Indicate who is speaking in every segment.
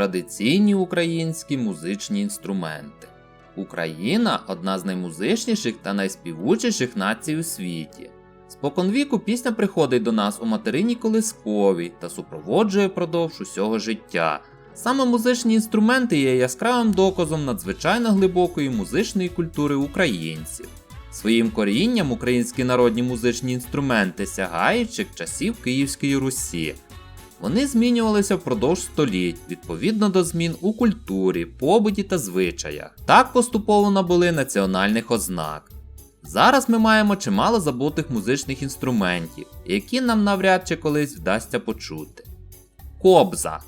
Speaker 1: Традиційні українські музичні інструменти. Україна одна з наймузичніших та найспівучіших націй у світі. Споконвіку пісня приходить до нас у материні колисковій та супроводжує продовж усього життя. Саме музичні інструменти є яскравим доказом надзвичайно глибокої музичної культури українців. Своїм корінням українські народні музичні інструменти сягають часів Київської Русі. Вони змінювалися впродовж століть відповідно до змін у культурі, побуті та звичаях. Так поступово набули національних ознак. Зараз ми маємо чимало забутих музичних інструментів, які нам навряд чи колись вдасться почути. Кобза.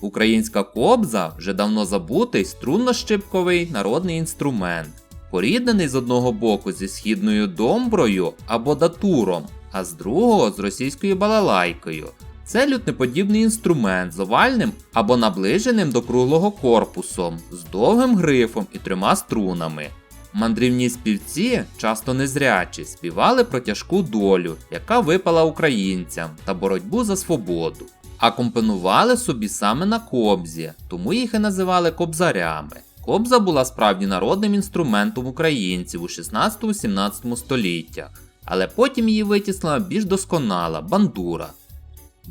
Speaker 1: Українська кобза вже давно забутий струнно-щипковий народний інструмент, поріднений з одного боку зі східною домброю або датуром, а з другого з російською балалайкою. Це лютнеподібний інструмент з овальним або наближеним до круглого корпусом, з довгим грифом і трьома струнами. Мандрівні співці, часто незрячі, співали про тяжку долю, яка випала українцям та боротьбу за свободу. А компонували собі саме на кобзі, тому їх і називали кобзарями. Кобза була справді народним інструментом українців у 16-17 століттях, але потім її витіснила більш досконала бандура.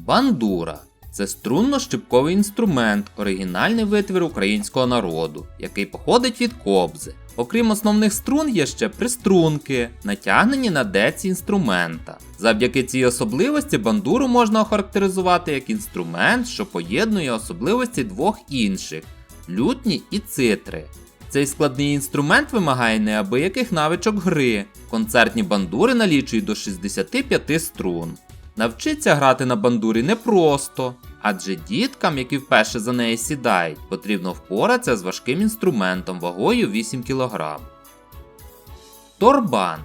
Speaker 1: Бандура це струнно-щипковий інструмент, оригінальний витвір українського народу, який походить від кобзи. Окрім основних струн є ще приструнки, натягнені на деці інструмента. Завдяки цій особливості бандуру можна охарактеризувати як інструмент, що поєднує особливості двох інших лютні і цитри. Цей складний інструмент вимагає неабияких навичок гри. Концертні бандури налічують до 65 струн. Навчитися грати на бандурі непросто, адже діткам, які вперше за неї сідають, потрібно впоратися з важким інструментом вагою 8 кг. Торбан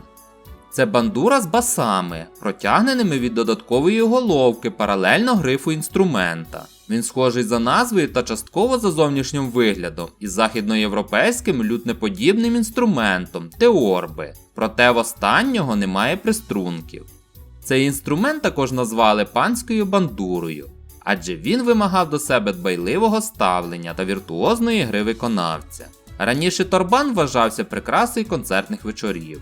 Speaker 1: це бандура з басами, протягненими від додаткової головки паралельно грифу інструмента. Він схожий за назвою та частково за зовнішнім виглядом із західноєвропейським лютнеподібним інструментом теорби, проте в останнього немає приструнків. Цей інструмент також назвали панською бандурою, адже він вимагав до себе дбайливого ставлення та віртуозної гри виконавця. Раніше торбан вважався прикрасою концертних вечорів.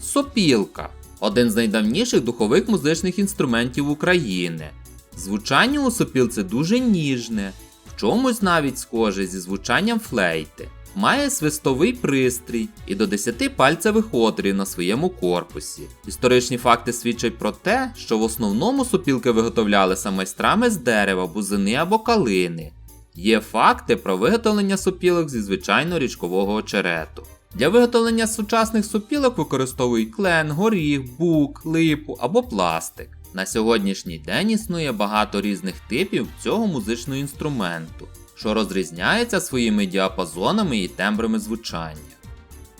Speaker 1: Сопілка один з найдавніших духових музичних інструментів України. Звучання у сопілці дуже ніжне, в чомусь навіть схоже зі звучанням флейти. Має свистовий пристрій і до 10 пальцевих отворів на своєму корпусі. Історичні факти свідчать про те, що в основному сопілки виготовлялися майстрами з дерева, бузини або калини. Є факти про виготовлення сопілок зі звичайного річкового очерету. Для виготовлення сучасних сопілок використовують клен, горіх, бук, липу або пластик. На сьогоднішній день існує багато різних типів цього музичного інструменту, що розрізняється своїми діапазонами і тембрами звучання.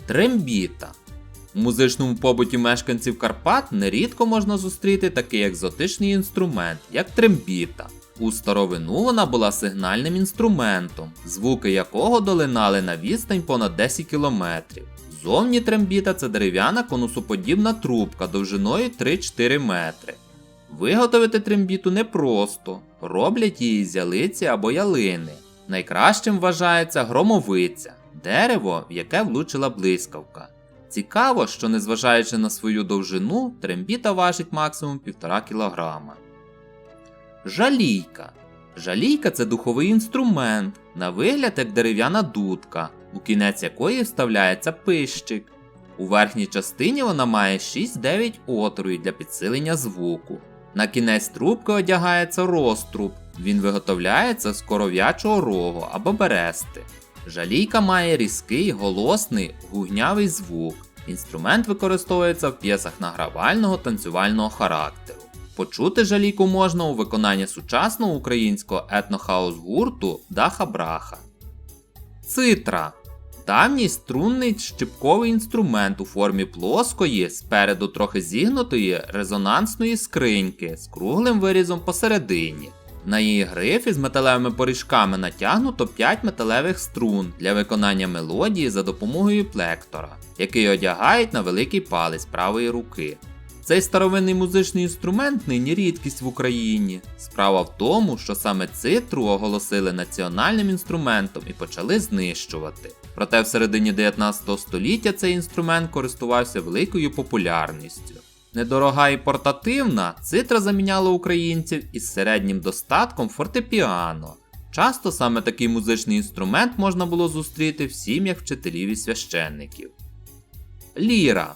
Speaker 1: Трембіта. У музичному побуті мешканців Карпат нерідко можна зустріти такий екзотичний інструмент, як трембіта. У старовину вона була сигнальним інструментом, звуки якого долинали на відстань понад 10 км. Зовні трембіта це дерев'яна конусоподібна трубка довжиною 3-4 метри. Виготовити трембіту непросто, роблять її з ялиці або ялини. Найкращим вважається громовиця дерево, в яке влучила блискавка. Цікаво, що незважаючи на свою довжину, трембіта важить максимум 1,5 кг. Жалійка. Жалійка це духовий інструмент, на вигляд як дерев'яна дудка, у кінець якої вставляється пищик. У верхній частині вона має 6-9 отворів для підсилення звуку. На кінець трубки одягається розтруб, він виготовляється з коров'ячого рогу або берести. Жалійка має різкий, голосний, гугнявий звук. Інструмент використовується в п'єсах награвального танцювального характеру. Почути жалійку можна у виконанні сучасного українського етнохаус гурту Даха Браха. Цитра давній струнний щипковий інструмент у формі плоскої, спереду трохи зігнутої резонансної скриньки з круглим вирізом посередині. На її грифі з металевими поріжками натягнуто 5 металевих струн для виконання мелодії за допомогою плектора, який одягають на великий палець правої руки. Цей старовинний музичний інструмент нині рідкість в Україні. Справа в тому, що саме цитру оголосили національним інструментом і почали знищувати. Проте в середині 19 століття цей інструмент користувався великою популярністю. Недорога і портативна, цитра заміняла українців із середнім достатком фортепіано. Часто саме такий музичний інструмент можна було зустріти в сім'ях вчителів і священників. Ліра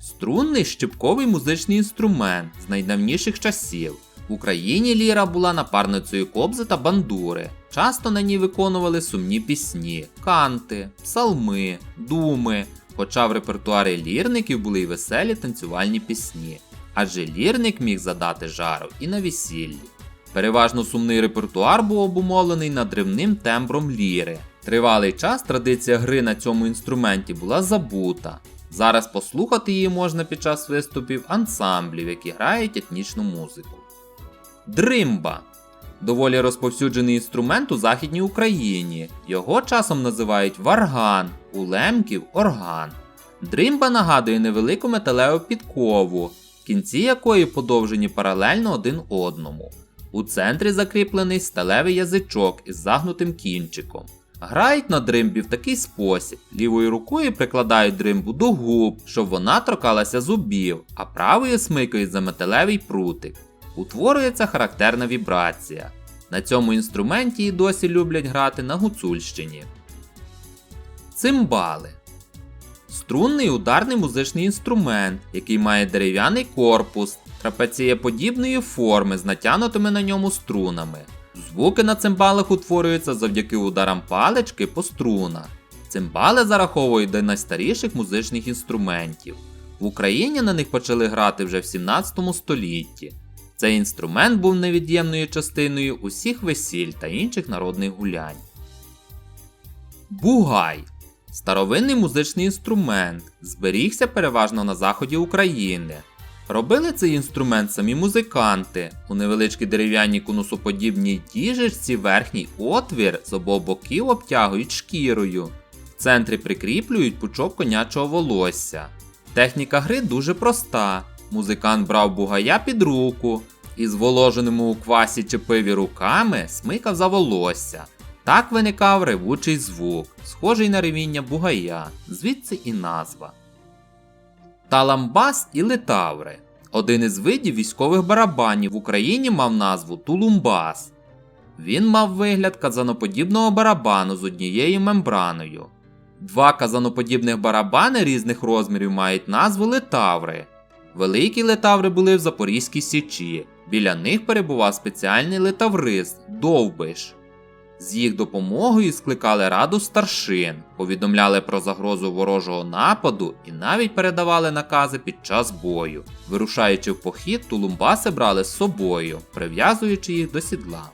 Speaker 1: струнний щипковий музичний інструмент з найдавніших часів. В Україні ліра була напарницею кобзи та бандури. Часто на ній виконували сумні пісні, канти, псалми, думи. Хоча в репертуарі лірників були й веселі танцювальні пісні, адже лірник міг задати жару і на весіллі. Переважно сумний репертуар був обумовлений надривним тембром ліри. Тривалий час традиція гри на цьому інструменті була забута. Зараз послухати її можна під час виступів ансамблів, які грають етнічну музику. Дримба доволі розповсюджений інструмент у Західній Україні. Його часом називають варган, у лемків орган. Дримба нагадує невелику металеву підкову, кінці якої подовжені паралельно один одному. У центрі закріплений сталевий язичок із загнутим кінчиком. Грають на дримбі в такий спосіб: лівою рукою прикладають дримбу до губ, щоб вона торкалася зубів, а правою смикають за металевий прутик. Утворюється характерна вібрація. На цьому інструменті і досі люблять грати на гуцульщині. Цимбали струнний ударний музичний інструмент, який має дерев'яний корпус, трапецієподібної форми з натягнутими на ньому струнами. Звуки на цимбалах утворюються завдяки ударам палички по струнах. Цимбали зараховують до найстаріших музичних інструментів. В Україні на них почали грати вже в 17 столітті. Цей інструмент був невід'ємною частиною усіх весіль та інших народних гулянь. Бугай старовинний музичний інструмент, зберігся переважно на заході України. Робили цей інструмент самі музиканти. У невеличкій дерев'яній конусоподібній діжечці верхній отвір з обох боків обтягують шкірою. В центрі прикріплюють пучок конячого волосся. Техніка гри дуже проста. Музикант брав бугая під руку і зволоженими у квасі чи пиві руками смикав за волосся. Так виникав ревучий звук, схожий на ревіння бугая, звідси і назва. Таламбас і литаври. Один із видів військових барабанів в Україні мав назву Тулумбас. Він мав вигляд казаноподібного барабану з однією мембраною. Два казаноподібних барабани різних розмірів мають назву литаври. Великі литаври були в Запорізькій Січі. Біля них перебував спеціальний литаврист Довбиш. З їх допомогою скликали раду старшин, повідомляли про загрозу ворожого нападу і навіть передавали накази під час бою. Вирушаючи в похід, тулумбаси брали з собою, прив'язуючи їх до сідла.